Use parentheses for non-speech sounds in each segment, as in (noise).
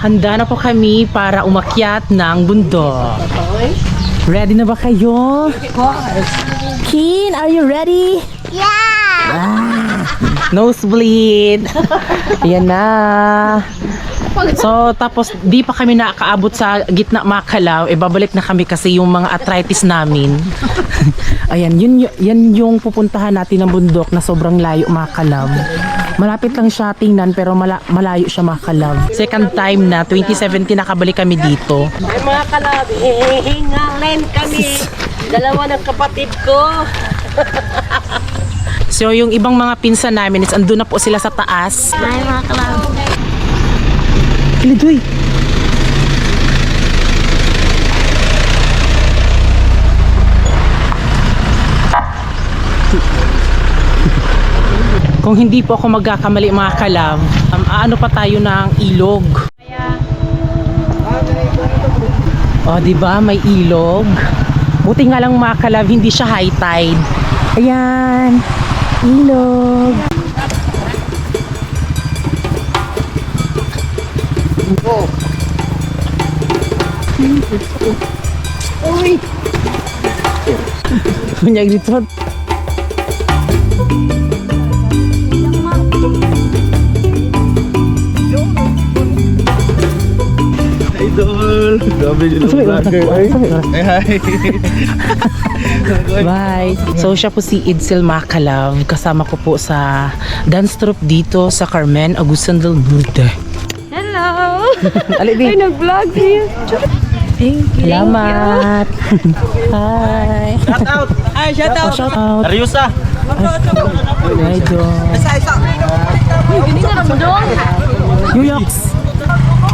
Handa na po kami para umakyat ng bundok. Ready na ba kayo? Keen, are you ready? Yeah! Nosebleed. (laughs) Ayan na. So, tapos di pa kami nakakaabot sa gitna Makalaw, eh babalik na kami kasi yung mga arthritis namin. (laughs) Ayan, yun, yan yung pupuntahan natin ng bundok na sobrang layo Makalaw. Malapit lang siya tingnan pero mala- malayo siya Makalaw. Second time na, 2017 nakabalik kami dito. Ay mga kalabi, hingangin kami. (laughs) Dalawa ng kapatid ko. (laughs) So, yung ibang mga pinsan namin is andun na po sila sa taas. Ay, mga kalab. Kilidoy! Kung hindi po ako magkakamali mga kalam, um, ano pa tayo ng ilog? O, di ba may ilog? Buti nga lang mga kalab, hindi siya high tide. Ayan, ilog. Kunyag dito. Idol! Grabe yun ang vlogger. Ay, hi! (laughs) Bye. So siya po si Idsel Makalav. Kasama ko po sa dance troupe dito sa Carmen Agusan del Norte. Hello! Ay, nag-vlog siya. Thank you. Salamat. (laughs) Hi. Shout out! Ay, shout Oh, shout out. Ariusa! Idol. Uy, gini na naman doon. Yuyoks.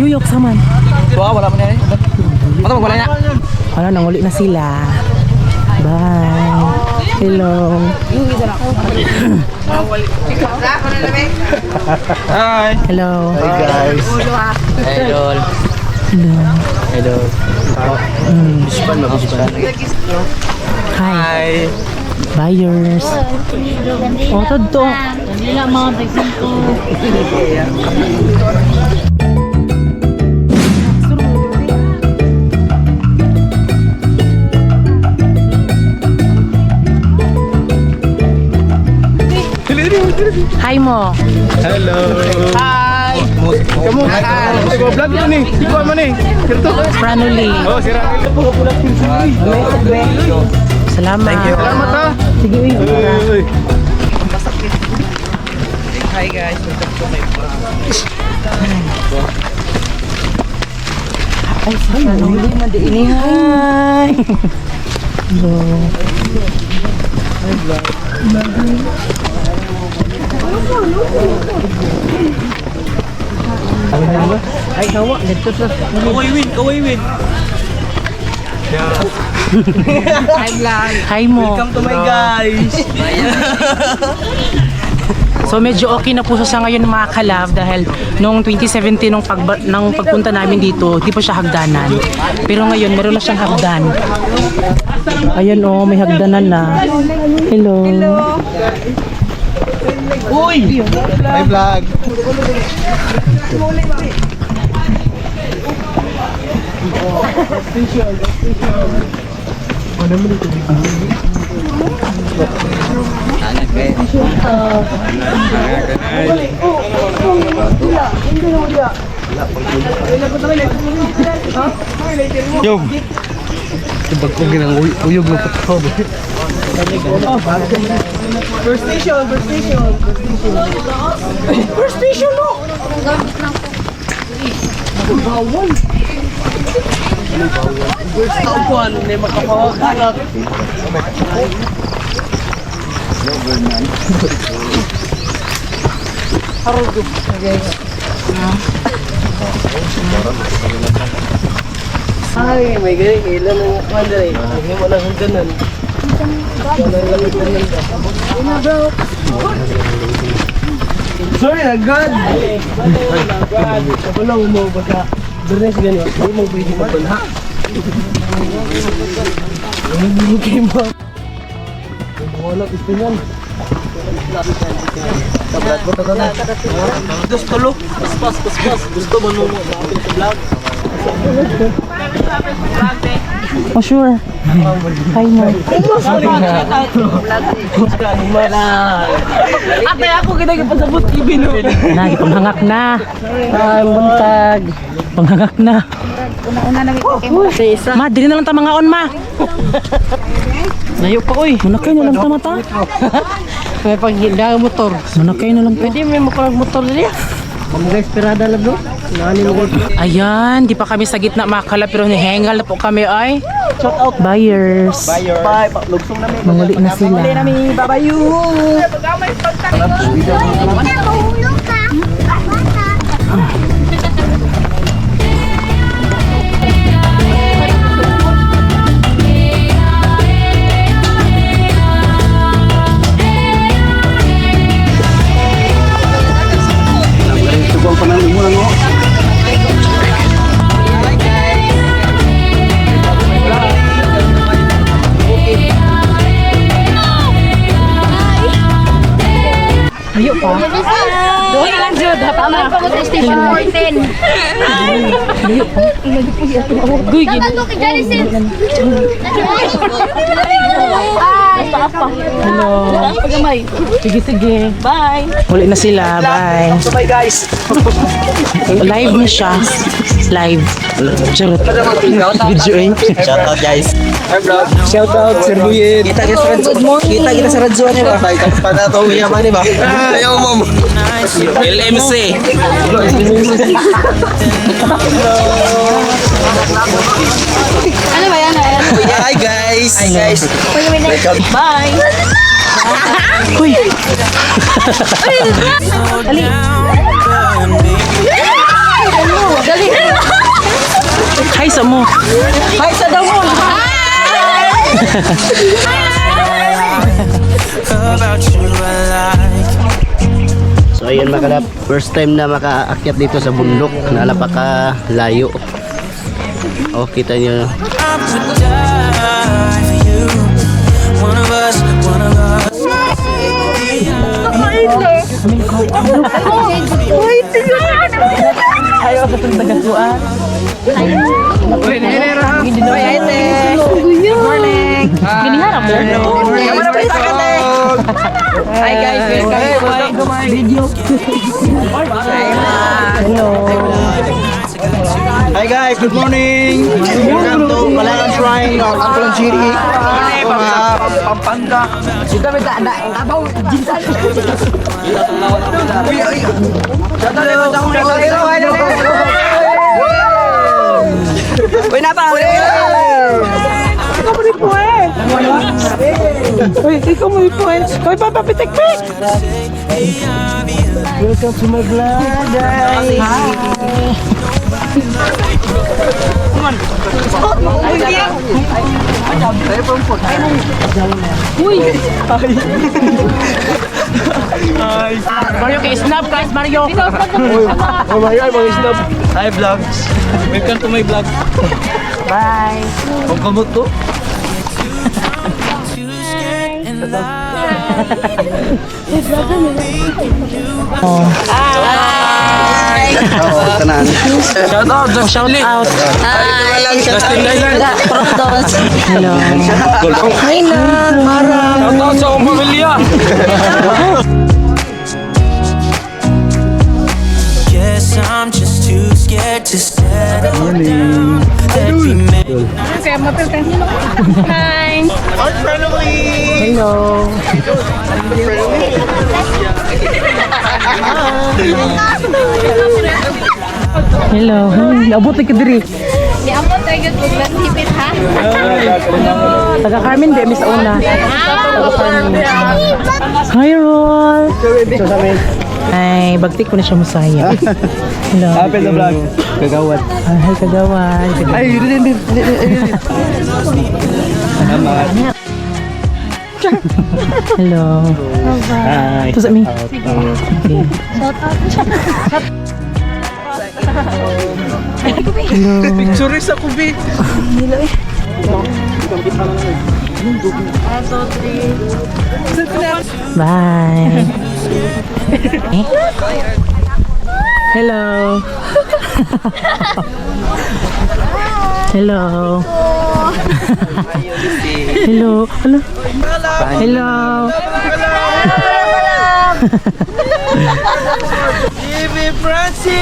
Yuyoks naman. Wow, wala mo na yan. Ano wala na? Wala, nanguli na sila. Bye. Hello. Hi! Hello. Hi guys! Idol! Hello. Bispan mo, bispan. Hi. Hi! Buyers. Oh, tadto. Kanila mga tagsin ko. Hi mo. Hello! Hi! Kamu? Ikaw vlog ni? Ikaw mo ni? Kirto? Franuli. Oh, si Rangel. Salamat. Thank you. Salamat ha! Sige, uy. Uy, uy. Ay, Franuli. Madiini. Hi. Hello. Ay, hawa. Dito sa... Kaway win, kaway win. Hi mo. Welcome to my guys. So medyo okay na po siya sa ngayon mga kalab dahil noong 2017 nung, pagba, nung pagpunta namin dito, di pa siya hagdanan. Pero ngayon meron na siyang hagdan. Ayan oh, may hagdanan na. Hello. Uy! Hi vlog. Yo. Tibag ko ginang uy uyog mo pa First station, first station, first station. First station no. Bawal. First tapuan, may makapawakalak. Ay, may galing. Ilan ang kwanda eh. Hindi mo lang hangganan. Sorry, agad! Ako lang mo baka Bernes ganyan, hindi mo pwede magbanha. Hindi mo kayo mo. Wala, gusto yan. Gusto lo. Pas, pas, pas. Gusto mo nung vlog. Oh, sure. Hi mo. Ate, ako kinagipasabot ibino. Nagi, panghangak na. Ay, buntag. Panghangak na. Ma, dili na lang ta mga on, ma. Layo pa, oy. Manakay na lang ta mata. May paghinda motor. Manakay na lang ta. Pwede may makulang motor dali. Mga esperada lang do. Ayan, di pa kami sa gitna makala pero nihengal na po kami ay. Shout out buyers. Bye. Lugsong na may. Manguli na sila. Babayu. Subang Tama pa mo sa station 14. Guy, gid. Ano kay Jalisin? Basta apa. Hello. Pagamay. Sige, sige. Bye. Uli na sila. Bye. Bye guys. (laughs) Live na siya. Live. Charot. Video eh. Shout out guys. Shout out Sir Buyin. Kita kita sa. Kita kita sa Radyo ni ba? Pada to yaman ni ba? Ayaw mo. LMC. Ano ba? Hi guys. Hi guys. Welcome. Bye. Uy. Dali. Hi sa mo. Bye sa daw mo. So ayun mga kalap, first time na makaakyat dito sa bundok, nalapaka layo. Oh, kita nyo. Ayaw sa itong tagasuan. Giniharap mo? Hi guys, welcome to my video. Hi guys, good morning. Welcome to Balangan Shrine of Aklan City. Pampanga. Kita minta ada abang jinsan. Uy na pa. Ikaw mo ni point. Uy, ikaw mo ni point. Uy, papapitik-pik. Welcome to my vlog guys. Mario, kay snap guys, Mario. Oh my god, mga snap. Hi vlogs. Welcome to my vlog. Bye. Kung kamot to. Oo, tanan. Shout out, shout out. Justin Dylan. Hello. Shout out sa akong pamilya. Guess I'm just too scared to settle down. Let me make Hi. Hello. Hello. Hey, Abot na ka diri. Di ako tayo tutlan hipit ha. Taga Carmen, di, Miss. Taga Carmen. Hi, Roll. Ay, bagtik ko na siya musaya. (laughs) Hello. Happy the vlog. Kagawad. Ah, hi, kagawan. Ay, yun din. Hello. Hi. Ito sa mi. Okay. Picture sa kubi. Bye. Eh? (laughs) Hello. Hello. Hello. Hello. Hello.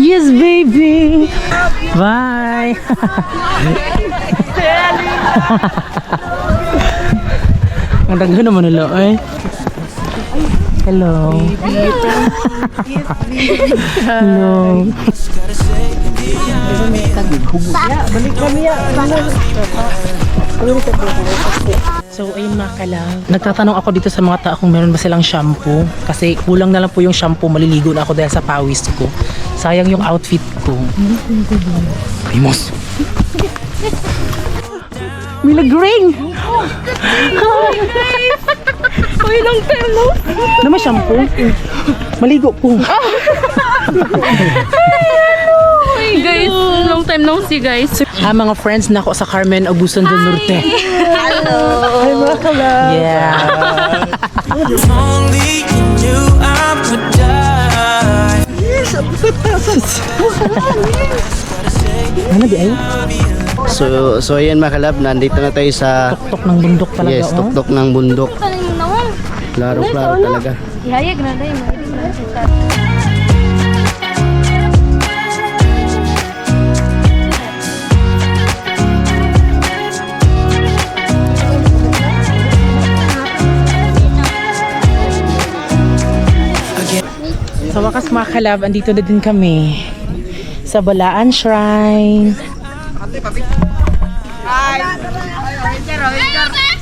Yes, baby. Bye. (laughs) Ang daghan naman nila eh. Hello. Hello. So, ayun mga kalang. Nagtatanong ako dito sa mga tao kung meron ba silang shampoo. Kasi kulang na lang po yung shampoo. Maliligo na ako dahil sa pawis ko. Sayang yung outfit ko. Primos. Milagring! Ay, lang terno. Naman shampoo. Maligo po. (laughs) Hey guys, long time no see guys. Ah, mga friends na ako sa Carmen Augustin del Norte. Hello! Hi, mga kalab. Yeah. Ano di ay? So, so ayan mga kalab, nandito na tayo sa Tok ng bundok talaga. yes, oh. tuktok ng bundok. Klaro-klaro talaga. Ihayag na mo. Sa wakas mga kalab, andito na din kami sa Balaan Shrine.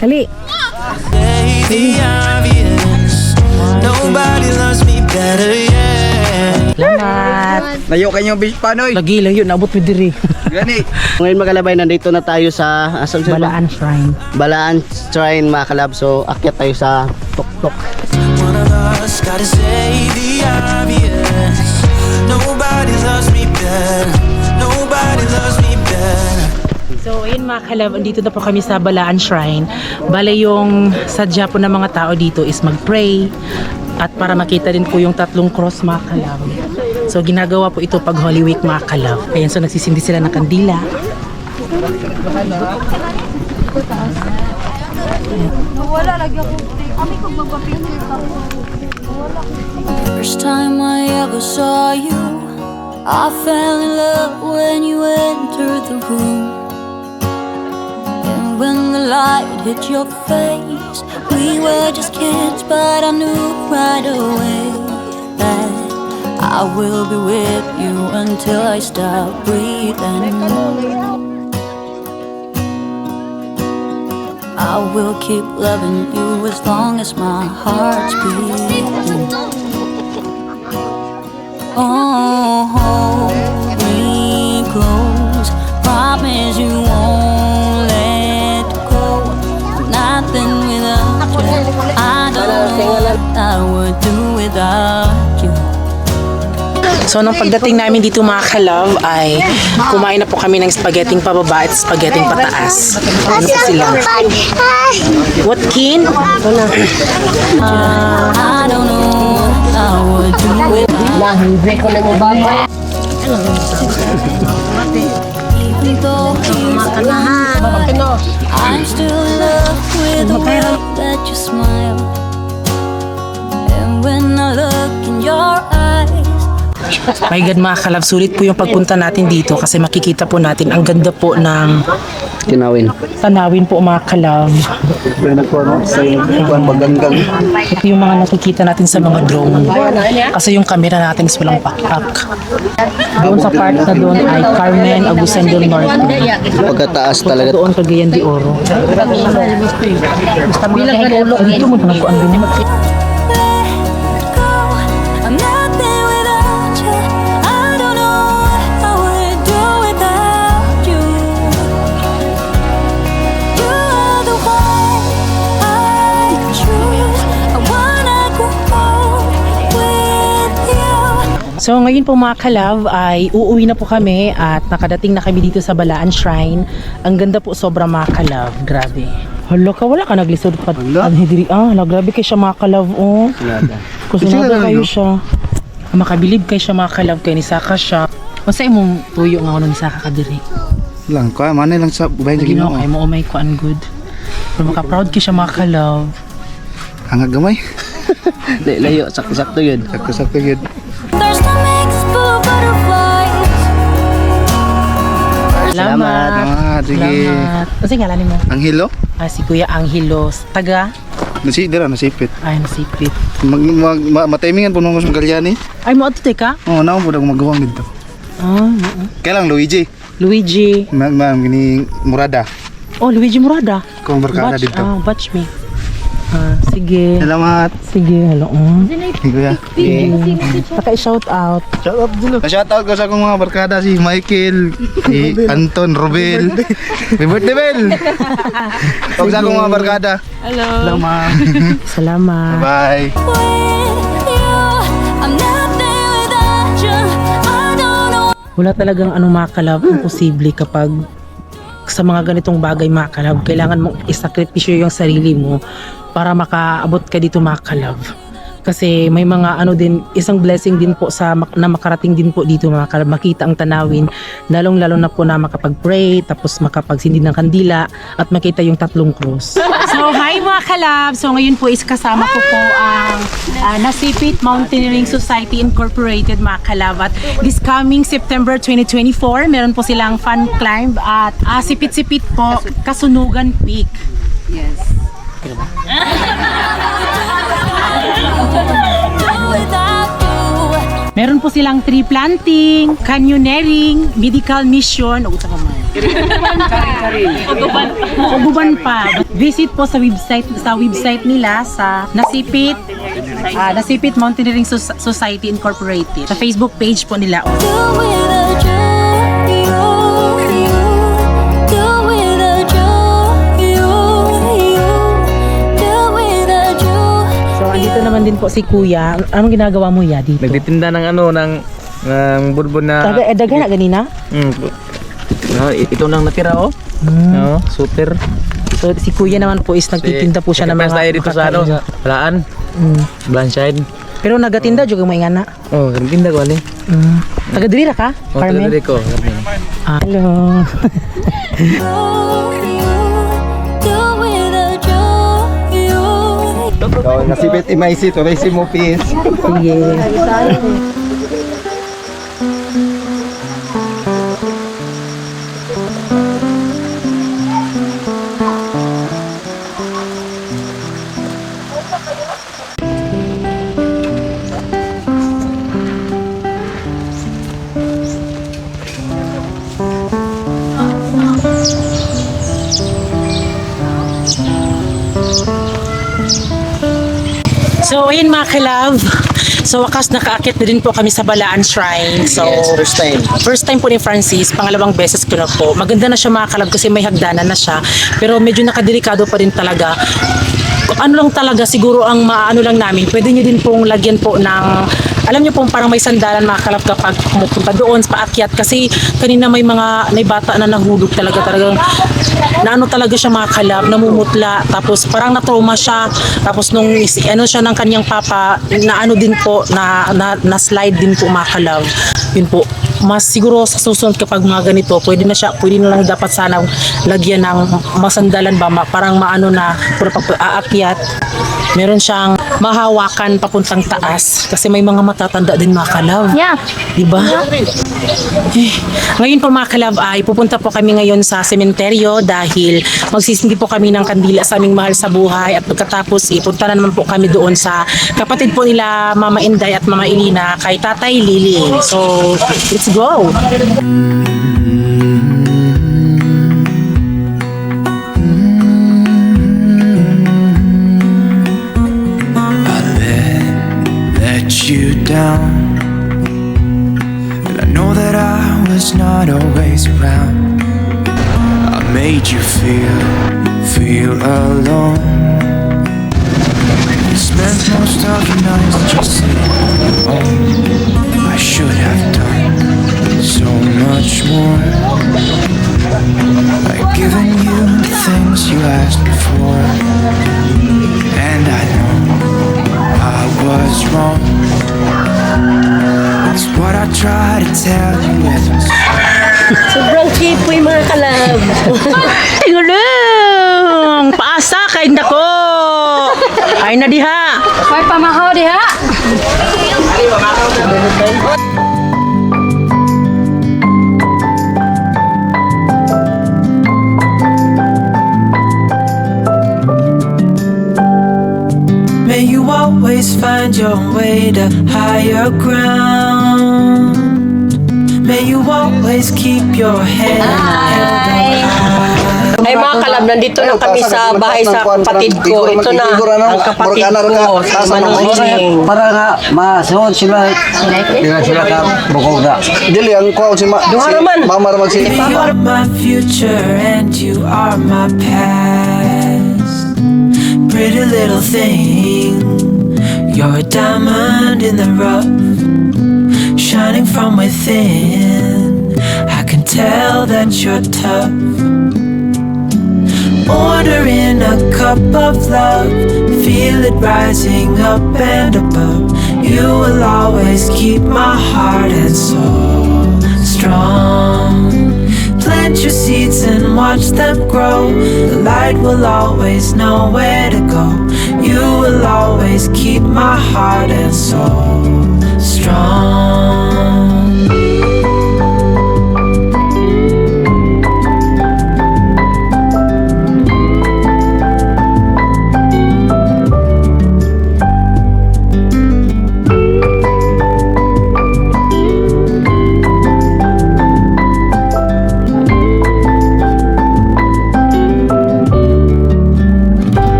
Hali. Say the obvious. Nobody loves me better, yeah. Salamat. Layo kayo yung panoy. Lagi lang yun, naabot mo diri. Gani. (laughs) Ngayon mga kalabay, nandito na tayo sa asan sa Balaan Shrine. Balaan Shrine mga kalab. So, akyat tayo sa tuktok. One of us gotta say the obvious. Nobody loves me better. Nobody loves me ayun mga kalab, andito na po kami sa Balaan Shrine. Bale yung sadya po ng mga tao dito is mag-pray at para makita din po yung tatlong cross mga kalab. So, ginagawa po ito pag Holy Week mga kalab. Ayan, so nagsisindi sila ng kandila. Wala lagi ako. Kami kung magpa-picture ka. First time I ever saw you, I fell in love when you entered the room. When the light hit your face, we were just kids, but I knew right away that I will be with you until I stop breathing. I will keep loving you as long as my heart's beating. Oh, hold me close. Promise you what I would do without you. So, nung pagdating namin dito mga kalab ay kumain na po kami ng spaghetti pababa at spaghetti pataas. Ano po sila? What kin? I don't know what I would do without Even though I'm still love with the way My God mga kalab, sulit po yung pagpunta natin dito kasi makikita po natin ang ganda po ng Tinawin. tanawin po mga kalab. Ito yung mga nakikita natin sa mga drone. Kasi yung camera natin is walang pakpak. Doon sa part na doon ay Carmen Agusan del Norte. Pagkataas talaga. Doon Cagayan de Oro. Basta bilang kadulo. Dito mo nagkuan din. let go. So ngayon po mga kalab ay uuwi na po kami at nakadating na kami dito sa Balaan Shrine. Ang ganda po sobra mga kalab. Grabe. Hala ka, wala ka naglisod pa. Wala. Ano, ah, hala, grabe kay siya mga kalab, oh. Nada. Kasi Kasi naga nga kayo siya. Makabilib kay siya mga kalab kay ni Saka siya. Masa imong tuyo nga ano ni Saka ka diri. Lang ka, manay lang sa sa Ginawa Ginoo. kay mo umay ko an good. Pero maka-proud kay siya mga kalab. Hangag gamay. (laughs) Di, layo, sakto-sakto yun. Sakto-sakto yun. Salamat. Ah, sige. Salamat. Kasi ngalan mo? Ang hilo? Ah, si Kuya Angelo. Taga? Nasi, dira, nasipit. Ay, nasipit. Mag, mag, ma, matimingan po nung mas magalyani. Ay, mo ato ka? Oo, oh, naman po na gumagawang dito. Ah, oo. Kaya lang, Luigi. Luigi. Ma'am, ma'am, gini Murada. Oh, Luigi Murada. Kung barkada dito. ah, batch me. Ah, sige. Salamat. Sige, hello. Mm. Kuya. Paka-shout out. Shout out dito. Shout out ko sa akong mga barkada si Michael, si Anton, Robel. Happy birthday, Bel! (laughs) Huwag sa akong mga barkada. Hello. (laughs) Salamat. Salamat. Bye. Wala talagang anong makalab, imposible kapag sa mga ganitong bagay makalab, kailangan mong isakripisyo yung sarili mo para makaabot ka dito makalab. Kasi may mga ano din, isang blessing din po sa mak- na makarating din po dito mga kalab, makita ang tanawin, lalong lalo na po na makapag-pray, tapos makapagsindi ng kandila, at makita yung tatlong cross. (laughs) So, hi mga kalab! So, ngayon po is kasama ko po ang ah, Nasipit Mountaineering Society Incorporated mga kalab. At this coming September 2024, meron po silang fun climb at ah, sipit-sipit po, Kasunugan Peak. You. (laughs) Meron po silang tree planting, canyoneering, medical mission, o sa kamay. Paguban pa. Visit po sa website sa website nila sa Nasipit ah, Nasipit Mountaineering Soc- Society Incorporated. Sa Facebook page po nila. Do naman din po si Kuya. Anong ginagawa mo ya dito? Nagtitinda ng ano ng ng bulbon na Taga eh, daga na ganina? mm, ah, ito nang natira oh. Hmm. No, super. So si Kuya naman po is nagtitinda po siya ng mga tayo dito sa ano, Balaan, Mm. Blanchide. Pero nagatinda juga mo ingana. Oh, nagtinda ko ali. Mm. Taga diri ra ka? Oh, Carmen? taga ko. Carmen. Ah, Hello. (laughs) (laughs) So, nasipit imaisi to, may mo peace. Sige. Kalab. So, wakas nakaakit na din po kami sa Balaan Shrine. So, First time. First time po ni Francis, pangalawang beses ko na po. Maganda na siya mga kalab kasi may hagdanan na siya. Pero medyo nakadelikado pa rin talaga. Ano lang talaga, siguro ang maano lang namin, pwede nyo din pong lagyan po ng, alam nyo pong parang may sandalan mga kalab kapag pumupunta doon sa paakyat. Kasi kanina may mga, may bata na nahulog talaga talagang, naano talaga siya mga kalab, namumutla. Tapos parang na-trauma siya. Tapos nung ano siya ng kanyang papa, na ano din po, na, na, na slide din po mga. Yun po, mas siguro sa susunod kapag mga ganito, pwede na siya, pwede na lang dapat sana lagyan ng masandalan ba, parang maano na, puro pag aakyat, meron siyang mahawakan papuntang taas kasi may mga matatanda din mga kalab. Yeah. Di ba? Eh, ngayon po mga kalab ay pupunta po kami ngayon sa sementeryo dahil magsisindi po kami ng kandila sa aming mahal sa buhay at pagkatapos ipunta na naman po kami doon sa kapatid po nila Mama Inday at Mama Ilina kay Tatay Lily. So, let's go! let (laughs) Sobrang cute po yung mga kalab. (laughs) Tingulong! Paasa kay nako! Ay na diha! May pamahaw diha. May you always find your way to higher ground. May you always keep your head held high. Ay mga kalab, nandito na kami sa bahay sa kapatid ko. Ito na ang kapatid ko, Manijing. Para nga masuod sila. Sila sila ka bukog na. Dili ang kuwaw si ma. Duha naman. Mama naman si. You're my future and you are my past. Pretty little thing. You're a diamond in the rough. Shining from within. I can tell that you're tough. Ordering a cup of love, feel it rising up and above. You will always keep my heart and soul strong. Plant your seeds and watch them grow. The light will always know where to go. You will always keep my heart and soul 装